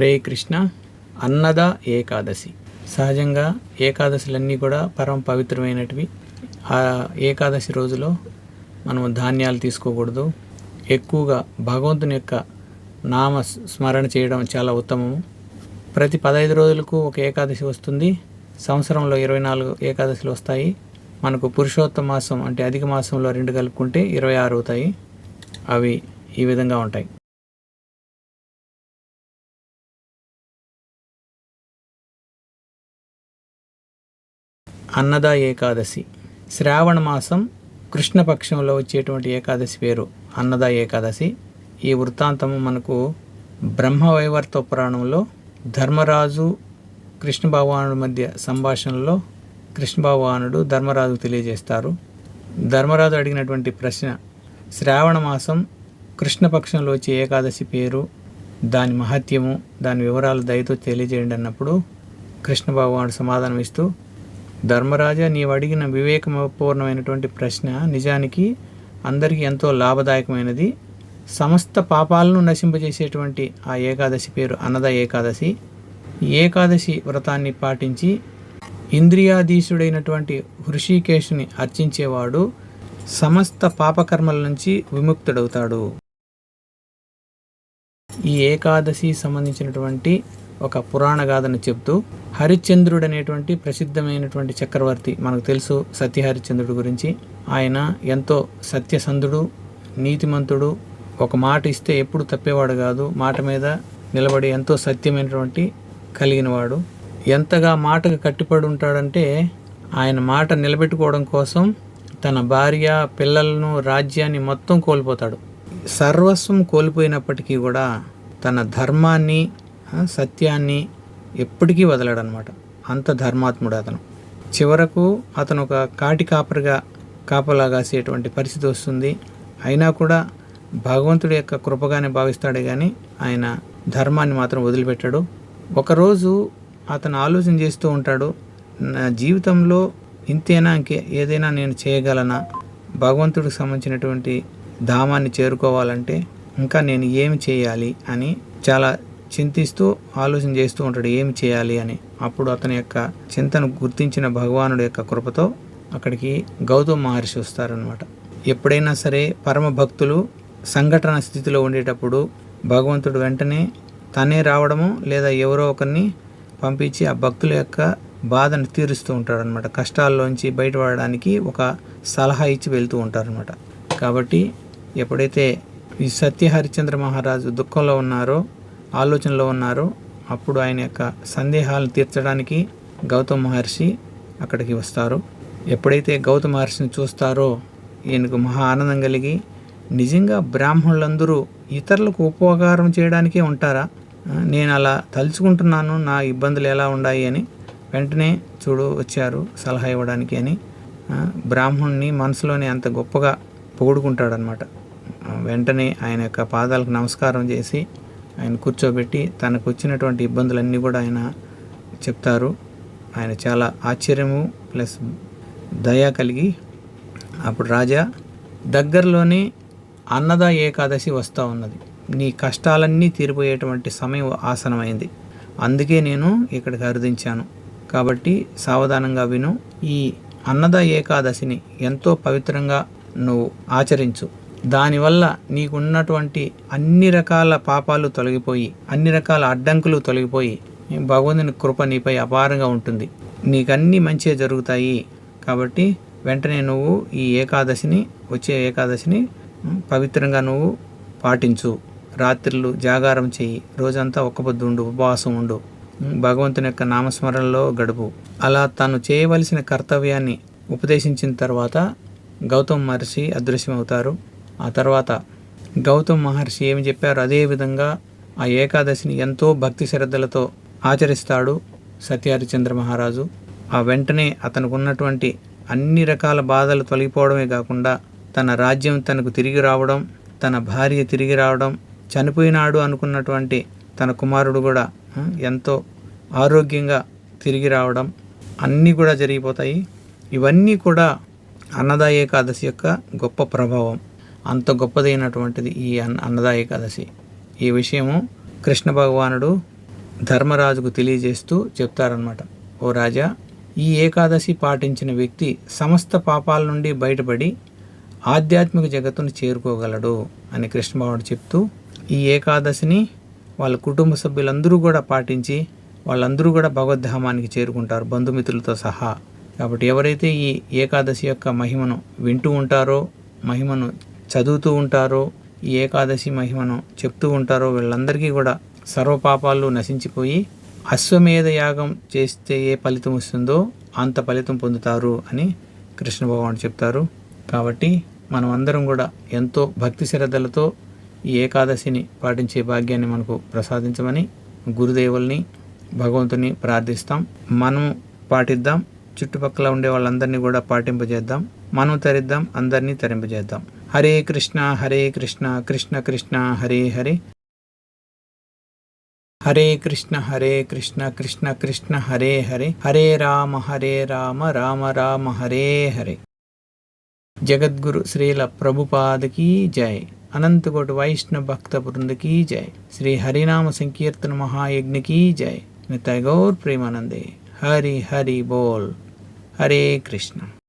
హరే కృష్ణ అన్నద ఏకాదశి. సహజంగా ఏకాదశులన్నీ కూడా పరమ పవిత్రమైనటివి. ఆ ఏకాదశి రోజులో మనం ధాన్యాలు తీసుకోకూడదు. ఎక్కువగా భగవంతుని యొక్క నామ స్మరణ చేయడం చాలా ఉత్తమము. ప్రతి పదహైదు రోజులకు ఒక ఏకాదశి వస్తుంది. సంవత్సరంలో ఇరవై నాలుగు ఏకాదశులు వస్తాయి. మనకు పురుషోత్తమ మాసం అంటే అధిక మాసంలో రెండు కలుపుకుంటే ఇరవై ఆరు అవుతాయి. అవి ఈ విధంగా ఉంటాయి. అన్నద ఏకాదశి. శ్రావణ మాసం కృష్ణపక్షంలో వచ్చేటువంటి ఏకాదశి పేరు. అన్నద ఏకాదశి. ఈ వృత్తాంతము మనకు బ్రహ్మవైవర్త పురాణంలో ధర్మరాజు కృష్ణ భగవానుడి మధ్య సంభాషణలో కృష్ణ భగవానుడు ధర్మరాజు తెలియజేస్తారు. ధర్మరాజు అడిగినటువంటి ప్రశ్న శ్రావణ మాసం కృష్ణపక్షంలో వచ్చే ఏకాదశి పేరు దాని మహత్యము దాని వివరాలు దయతో తెలియజేయండి అన్నప్పుడు కృష్ణ భగవానుడు సమాధానం ఇస్తూ ధర్మరాజా నీవు అడిగిన వివేకపూర్ణమైనటువంటి ప్రశ్న నిజానికి అందరికీ ఎంతో లాభదాయకమైనది. సమస్త పాపాలను నశింపజేసేటువంటి ఆ ఏకాదశి పేరు అన్నద ఏకాదశి. ఏకాదశి వ్రతాన్ని పాటించి ఇంద్రియాధీశుడైనటువంటి హృషికేశుని అర్చించేవాడు సమస్త పాపకర్మల నుంచి విముక్తుడవుతాడు. ఈ ఏకాదశి సంబంధించినటువంటి ఒక పురాణ గాథను చెప్తూ హరిశ్చంద్రుడు అనేటువంటి ప్రసిద్ధమైనటువంటి చక్రవర్తి మనకు తెలుసు సత్యహరిశ్చంద్రుడి గురించి. ఆయన ఎంతో సత్యసంధుడు నీతిమంతుడు. ఒక మాట ఇస్తే ఎప్పుడు తప్పేవాడు కాదు. మాట మీద నిలబడి ఎంతో సత్యమైనటువంటి కలిగినవాడు. ఎంతగా మాటకు కట్టుబడి ఉంటాడంటే ఆయన మాట నిలబెట్టుకోవడం కోసం తన భార్య పిల్లలను రాజ్యాన్ని మొత్తం కోల్పోతాడు. సర్వస్వం కోల్పోయినప్పటికీ కూడా తన ధర్మాన్ని సత్యాన్ని ఎప్పటికీ వదలడనమాట అంత ధర్మాత్ముడు అతను. చివరకు అతను ఒక కాటి కాపరిగా కాపలా కాసేటువంటి పరిస్థితి వస్తుంది. అయినా కూడా భగవంతుడి యొక్క కృపగానే భావిస్తాడే కానీ ఆయన ధర్మాన్ని మాత్రం వదిలిపెట్టాడు. ఒకరోజు అతను ఆలోచన చేస్తూ ఉంటాడు నా జీవితంలో ఇంతేనా ఇంకే ఏదైనా నేను చేయగలనా? భగవంతుడికి సంబంధించినటువంటి ధామాన్ని చేరుకోవాలంటే ఇంకా నేను ఏమి చేయాలి అని చాలా చింతిస్తూ ఆలోచన చేస్తూ ఉంటాడు ఏమి చేయాలి అని. అప్పుడు అతని యొక్క చింతను గుర్తించిన భగవానుడి యొక్క కృపతో అక్కడికి గౌతమ్ మహర్షి వస్తారనమాట ఎప్పుడైనా సరే పరమ భక్తులు సంఘటన స్థితిలో ఉండేటప్పుడు భగవంతుడు వెంటనే తనే రావడము లేదా ఎవరో ఒకరిని పంపించి ఆ భక్తుల యొక్క బాధను తీరుస్తూ ఉంటాడనమాట కష్టాల్లోంచి బయటపడడానికి ఒక సలహా ఇచ్చి వెళ్తూ ఉంటారనమాట కాబట్టి ఎప్పుడైతే ఈ సత్య హరిశ్చంద్ర మహారాజు దుఃఖంలో ఉన్నారో ఆలోచనలో ఉన్నారో. అప్పుడు ఆయన యొక్క సందేహాలను తీర్చడానికి గౌతమ్ మహర్షి అక్కడికి వస్తారు. ఎప్పుడైతే గౌతమ మహర్షిని చూస్తారో ఈయనకు మహా ఆనందం కలిగి నిజంగా బ్రాహ్మణులందరూ ఇతరులకు ఉపకారం చేయడానికే ఉంటారా? నేను అలా తలుచుకుంటున్నాను నా ఇబ్బందులు ఎలా ఉన్నాయి అని. వెంటనే చూడు వచ్చారు సలహా ఇవ్వడానికి అని. బ్రాహ్మణుని మనసులోనే అంత గొప్పగా పొగుడుకుంటాడనమాట వెంటనే ఆయన యొక్క పాదాలకు నమస్కారం చేసి ఆయన కూర్చోబెట్టి తనకు వచ్చినటువంటి ఇబ్బందులన్నీ కూడా ఆయన చెప్తారు. ఆయన చాలా ఆశ్చర్యము ప్లస్ దయ కలిగి అప్పుడు రాజా దగ్గరలోనే అన్నద ఏకాదశి వస్తూ ఉన్నది. నీ కష్టాలన్నీ తీరిపోయేటువంటి సమయం ఆసనమైంది. అందుకే నేను ఇక్కడికి అరుదించాను. కాబట్టి సావధానంగా విను ఈ అన్నద ఏకాదశిని ఎంతో పవిత్రంగా నువ్వు ఆచరించు. దానివల్ల నీకున్నటువంటి అన్ని రకాల పాపాలు తొలగిపోయి అన్ని రకాల అడ్డంకులు తొలగిపోయి భగవంతుని కృప నీపై అపారంగా ఉంటుంది. నీకన్నీ మంచిగా జరుగుతాయి. కాబట్టి వెంటనే నువ్వు ఈ ఏకాదశిని వచ్చే ఏకాదశిని పవిత్రంగా నువ్వు పాటించు. రాత్రులు జాగారం చెయ్యి రోజంతా ఒక్క పొద్దు ఉండు ఉపవాసం ఉండు. భగవంతుని యొక్క నామస్మరణలో గడుపు. అలా తను చేయవలసిన కర్తవ్యాన్ని ఉపదేశించిన తర్వాత గౌతమ్ మహర్షి అదృశ్యమవుతారు. ఆ తర్వాత గౌతమ్ మహర్షి ఏమి చెప్పారో? అదే విధంగా ఆ ఏకాదశిని ఎంతో భక్తి శ్రద్ధలతో ఆచరిస్తాడు సత్యహరిచంద్ర మహారాజు. ఆ వెంటనే అతనికి ఉన్నటువంటి అన్ని రకాల బాధలు తొలగిపోవడమే కాకుండా తన రాజ్యం తనకు తిరిగి రావడం తన భార్య తిరిగి రావడం చనిపోయినాడు అనుకున్నటువంటి తన కుమారుడు కూడా ఎంతో ఆరోగ్యంగా తిరిగి రావడం అన్నీ కూడా జరిగిపోతాయి. ఇవన్నీ కూడా అన్నద ఏకాదశి యొక్క గొప్ప ప్రభావం. అంత గొప్పదైనటువంటిది ఈ అన్న అన్నద ఏకాదశి. ఈ విషయము కృష్ణ భగవానుడు ధర్మరాజుకు తెలియజేస్తూ చెప్తారనమాట ఓ రాజా ఈ ఏకాదశి పాటించిన వ్యక్తి సమస్త పాపాల నుండి బయటపడి ఆధ్యాత్మిక జగత్తును చేరుకోగలడు అని కృష్ణభావుడు చెప్తూ ఈ ఏకాదశిని వాళ్ళ కుటుంబ సభ్యులందరూ కూడా పాటించి వాళ్ళందరూ కూడా భగవద్ధామానికి చేరుకుంటారు బంధుమిత్రులతో సహా. కాబట్టి ఎవరైతే ఈ ఏకాదశి యొక్క మహిమను వింటూ ఉంటారో మహిమను చదువుతూ ఉంటారో ఈ ఏకాదశి మహిమను చెప్తూ ఉంటారో వీళ్ళందరికీ కూడా సర్వపాపాలు నశించిపోయి అశ్వమేధ యాగం చేస్తే ఏ ఫలితం వస్తుందో అంత ఫలితం పొందుతారు అని కృష్ణ భగవానుడు చెప్తారు. కాబట్టి మనం అందరం కూడా ఎంతో భక్తి శ్రద్ధలతో ఈ ఏకాదశిని పాటించే భాగ్యాన్ని మనకు ప్రసాదించమని గురుదేవుల్ని భగవంతుని ప్రార్థిస్తాం. మనం పాటిద్దాం. చుట్టుపక్కల ఉండే వాళ్ళందరినీ కూడా పాటింపజేద్దాం. మనం తరిద్దాం. అందరినీ తరింపజేద్దాం. హరే కృష్ణ హరే కృష్ణ కృష్ణ కృష్ణ హరే హరే. హరే కృష్ణ హరే కృష్ణ కృష్ణ కృష్ణ హరే హరే. హరే రామ హరే రామ రామ రామ హరే హరే. జగద్గురు శ్రీల ప్రభుపాదకి జయ అనంతకోటి వైష్ణవ భక్త బృందకి జయ శ్రీ హరినామ సంకీర్తన మహాయజ్ఞకి జయ నితగౌర్ ప్రేమానందే. హరి హరి బోల్. హరే కృష్ణ.